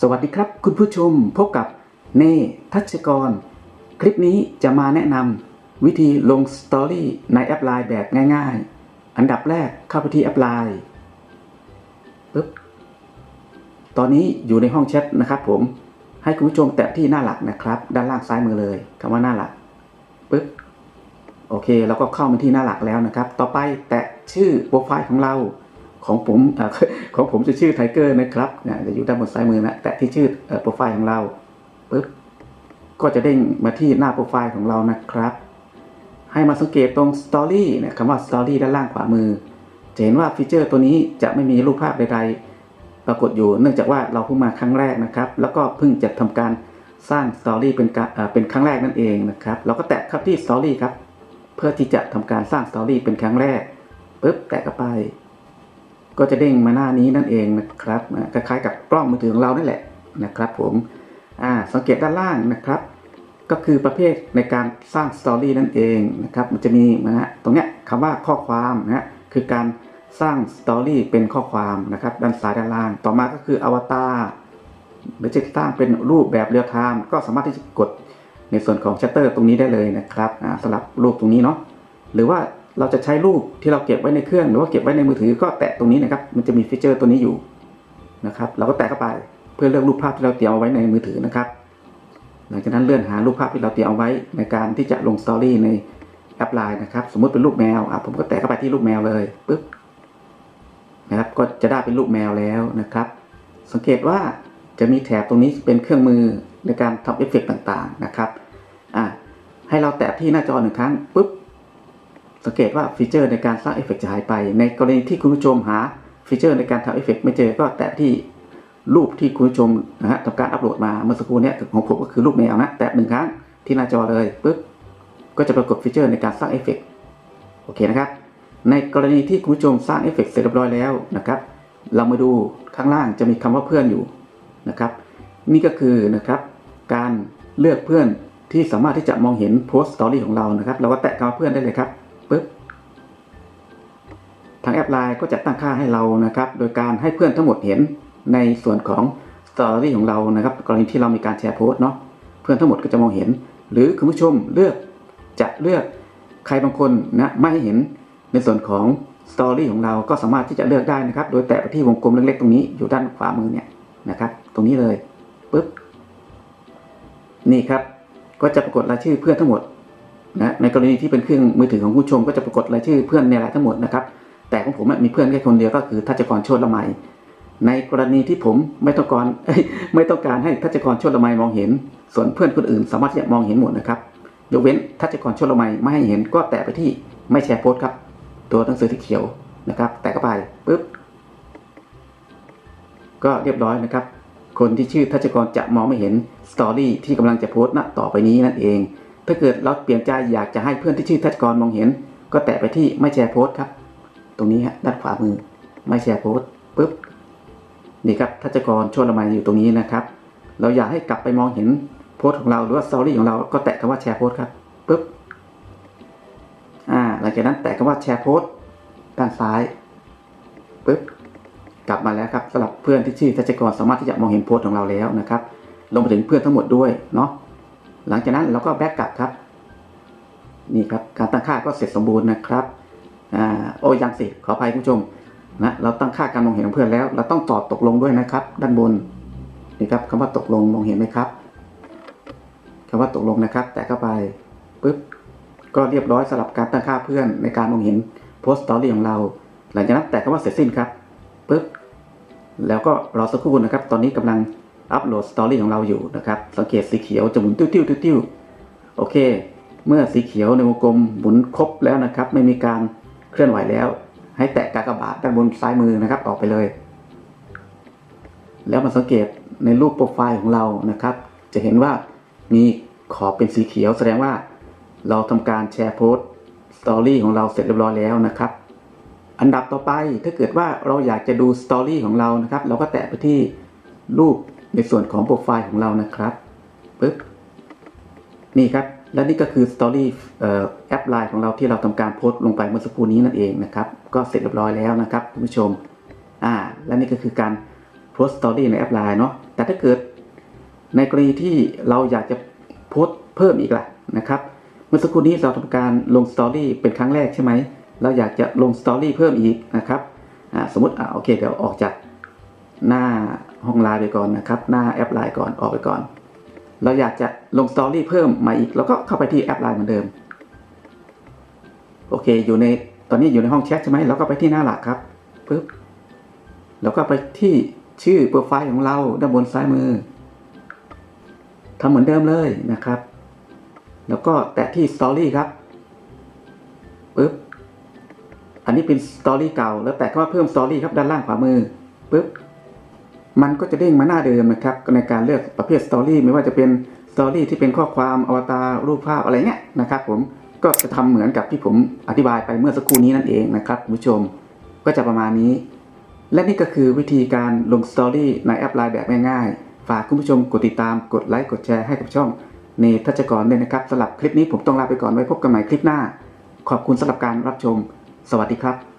สวัสดีครับคุณผู้ชมพบกับเน่ทัชกร คลิปนี้จะมาแนะนำวิธีลงสตอรี่ในแอปไลน์แบบง่าย ๆ อันดับแรกเข้าไปที่แอปไลน์ปึ๊บตอนนี้อยู่ในห้องแชทนะครับผมให้คุณผู้ชมแตะที่หน้าหลักนะครับ ด้านล่างซ้ายมือเลยคำว่าหน้าหลักปึ๊บโอเคเราก็เข้ามาที่หน้าหลักแล้วนะครับ ต่อไปแตะชื่อโปรไฟล์ของเรา ของผมอของผมจะชื่อไทเกอร์นะครับเนี่ยจะอยู่ด้านบนซ้ายมือนะแตะที่ชื่อโปรไฟล์ของเราปึ๊บก็จะเด้งมาที่หน้าโปรไฟล์ของเรานะครับ ให้มาสังเกตตรงสตอรี่เนี่ยคำว่าสตอรี่ด้านล่างขวามือ จะเห็นว่าฟีเจอร์ตัวนี้จะไม่มีรูปภาพใดๆ ปรากฏอยู่ เนื่องจากว่าเราเพิ่งมาครั้งแรกนะครับ แล้วก็เพิ่งจะทำการสร้างสตอรี่เป็นเป็นครั้งแรกนั่นเองนะครับ เราก็แตะเข้าที่สตอรี่ครับ เพื่อที่จะทำการสร้างสตอรี่เป็นครั้งแรกปึ๊บแตะเข้าไป ก็จะเด้งมาหน้านี้นั่นเองนะครับคล้ายๆกับกล้องมือถือของเรานั่นแหละนะครับ ผมอ่าสังเกตด้านล่างนะครับ ก็คือประเภทในการสร้างสตอรี่นั่นเองนะครับมันจะมีนะฮะตรงเนี้ยคำว่าข้อความนะฮะคือการสร้างสตอรี่เป็นข้อความนะครับด้านซ้ายด้านล่าง ต่อมาก็คืออวตารหรือจะสร้างเป็นรูปแบบเรียลไทม์ก็สามารถที่จะกดในส่วนของชัตเตอร์ตรงนี้ได้เลยนะครับสำหรับรูปตรงนี้เนาะหรือว่า เราจะใช้รูปที่เราเก็บไว้ในเครื่องหรือว่าเก็บไว้ในมือถือก็แตะตรงนี้นะครับ มันจะมีฟีเจอร์ตัวนี้อยู่นะครับ เราก็แตะเข้าไปเพื่อเลือกรูปภาพที่เราเตรียมเอาไว้ในมือถือนะครับ หลังจากนั้นเลื่อนหารูปภาพที่เราเตรียมเอาไว้ในการที่จะลงสตอรี่ในแอปไลน์นะครับ สมมุติเป็นรูปแมวอะผมก็แตะเข้าไปที่รูปแมวเลยปึ๊บนะครับ ก็จะได้เป็นรูปแมวแล้วนะครับ สังเกตว่าจะมีแถบตรงนี้เป็นเครื่องมือในการทำเอฟเฟกต์ต่างๆนะครับอะให้เราแตะที่หน้าจอหนึ่งครั้งปุ๊บ สังเกตว่าฟีเจอร์ในการสร้างเอฟเฟกต์จะหายไป ในกรณีที่คุณผู้ชมหาฟีเจอร์ในการทำเอฟเฟกต์ไม่เจอก็แตะที่รูปที่คุณผู้ชมนะฮะทำการอัปโหลดมาเมื่อสักครู่นี้ของผมก็คือรูปแมวนะแตะหนึ่งครั้งที่หน้าจอเลยปึ๊บก็จะปรากฏฟีเจอร์ในการสร้างเอฟเฟกต์โอเคนะครับ ในกรณีที่คุณผู้ชมสร้างเอฟเฟกต์เสร็จเรียบร้อยแล้วนะครับ เรามาดูข้างล่างจะมีคำว่าเพื่อนอยู่นะครับ นี่ก็คือนะครับการเลือกเพื่อนที่สามารถที่จะมองเห็นโพสต์สตอรี่ของเรานะครับ เราก็แตะคำว่าเพื่อนได้เลยครับ ทางแอปไลน์ก็จะตั้งค่าให้เรานะครับ โดยการให้เพื่อนทั้งหมดเห็นในส่วนของสตอรี่ของเรานะครับ กรณีที่เรามีการแชร์โพสต์เนาะเพื่อนทั้งหมดก็จะมองเห็น หรือคุณผู้ชมเลือกจะเลือกใครบางคนนะไม่ให้เห็นในส่วนของสตอรี่ของเราก็สามารถที่จะเลือกได้นะครับ โดยแตะไปที่วงกลมเล็กๆตรงนี้อยู่ด้านขวามือเนี่ยนะครับ ตรงนี้เลยปึ๊บนี่ครับก็จะปรากฏรายชื่อเพื่อนทั้งหมดนะในกรณีที่เป็นเครื่องมือถือของผู้ชมก็จะปรากฏรายชื่อเพื่อนในรายทั้งหมดนะครับ แต่ของผมมีเพื่อนแค่คนเดียวก็คือทัชกรโชติละไมในกรณีที่ผมไม่ต้องการไม่ต้องการให้ทัชกรโชติละไมมองเห็น ส่วนเพื่อนคนอื่นสามารถที่จะมองเห็นหมดนะครับยกเว้นทัชกรโชติละไมไม่ให้เห็นก็แตะไปที่ไม่แชร์โพสต์ครับ ตัวหนังสือที่เขียวนะครับ แตะเข้าไปปุ๊บก็เรียบร้อยนะครับ คนที่ชื่อทัชกรจะมองไม่เห็นสตอรี่ที่กำลังจะโพสต์ณต่อไปนี้นั่นเอง ถ้าเกิดเราเปลี่ยนใจอยากจะให้เพื่อนที่ชื่อทัชกรมองเห็น ก็แตะไปที่ไม่แชร์โพสต์ครับ ตรงนี้ฮะด้านขวามือไม่แชร์โพสต์ปุ๊บนี่ครับทัชกรโชติละไมอยู่ตรงนี้นะครับ เราอยากให้กลับไปมองเห็นโพสต์ของเราหรือว่าสตอรี่ของเราก็แตะคำว่าแชร์โพสต์ครับปุ๊บอ่าหลังจากนั้นแตะคำว่าแชร์โพสต์ด้านซ้ายปุ๊บกลับมาแล้วครับสำหรับเพื่อนที่ชื่อทัชกรสามารถที่จะมองเห็นโพสต์ของเราแล้วนะครับลงไปถึงเพื่อนทั้งหมดด้วยเนาะหลังจากนั้นเราก็แบ็กกลับครับ นี่ครับการตั้งค่าก็เสร็จสมบูรณ์นะครับ โอ้ยังสิขออภัยผู้ชมนะเราตั้งค่าการมองเห็นของเพื่อนแล้ว เราต้องตอบตกลงด้วยนะครับ ด้านบนนี่ครับคำว่าตกลงมองเห็นไหมครับคำว่าตกลงนะครับ แตะเข้าไปปุ๊บก็เรียบร้อยสำหรับการตั้งค่าเพื่อนในการมองเห็นโพสต์สตอรี่ของเรา หลังจากนั้นแตะคำว่าเสร็จสิ้นครับปุ๊บแล้วก็รอสักครู่นะครับ ตอนนี้กำลังอัปโหลดสตอรี่ของเราอยู่นะครับ สังเกตสีเขียวจะหมุนติ้วติ้วติ้วติ้วโอเค เมื่อสีเขียวในวงกลมหมุนครบแล้วนะครับ ไม่มีการ เคลื่อนไหวแล้ว ให้แตะกากบาทด้านบนซ้ายมือนะครับ ออกไปเลย แล้วมาสังเกตในรูปโปรไฟล์ของเรานะครับ จะเห็นว่ามีขอบเป็นสีเขียว แสดงว่าเราทำการแชร์โพสต์สตอรี่ของเราเสร็จเรียบร้อยแล้วนะครับ อันดับต่อไปถ้าเกิดว่าเราอยากจะดูสตอรี่ของเรานะครับ เราก็แตะไปที่รูปในส่วนของโปรไฟล์ของเรานะครับปึ๊บนี่ครับและนี่ก็คือสตอรี่แอปไลน์ของเราที่เราทำการโพสต์ลงไปเมื่อสักครู่นี้นั่นเองนะครับ ก็เสร็จเรียบร้อยแล้วนะครับคุณผู้ชมอ่าและนี่ก็คือการโพสต์สตอรี่ในแอปไลน์เนาะแต่ถ้าเกิดในกรณีที่เราอยากจะโพสต์เพิ่มอีกล่ะนะครับ เมื่อสักครู่นี้เราทำการลงสตอรี่เป็นครั้งแรกใช่ไหมเราอยากจะลงสตอรี่เพิ่มอีกนะครับอ่าสมมติอ่าโอเคเดี๋ยวออกจากหน้าห้องไลน์ไปก่อนนะครับ หน้าแอปไลน์ก่อนออกไปก่อน เราอยากจะลงสตอรี่เพิ่มมาอีก แล้วก็เข้าไปที่แอปไลน์เหมือนเดิม โอเค อยู่ในตอนนี้อยู่ในห้องแชทใช่ไหมเราก็ไปที่หน้าหลักครับปึ๊บแล้วก็ไปที่ชื่อโปรไฟล์ของเราด้านบนซ้ายมือทำเหมือนเดิมเลยนะครับ แล้วก็แตะที่สตอรี่ครับปึ๊บอันนี้เป็นสตอรี่เก่า แล้วแตะเข้ามาเพิ่มสตอรี่ครับด้านล่างขวามือปึ๊บ มันก็จะเด้งมาหน้าเดิมนะครับในการเลือกประเภทสตอรี่ไม่ว่าจะเป็นสตอรี่ที่เป็นข้อความอวตารรูปภาพอะไรเงี้ยนะครับ ผมก็จะทำเหมือนกับที่ผมอธิบายไปเมื่อสักครู่นี้นั่นเองนะครับคุณผู้ชมก็จะประมาณนี้ และนี่ก็คือวิธีการลงสตอรี่ในแอปไลน์แบบง่ายๆ ฝากคุณผู้ชมกดติดตามกดไลค์กดแชร์ให้กับช่องเนทัชกรด้วยนะครับสำหรับคลิปนี้ผมต้องลาไปก่อนไว้พบกันใหม่คลิปหน้า ขอบคุณสำหรับการรับชม สวัสดีครับ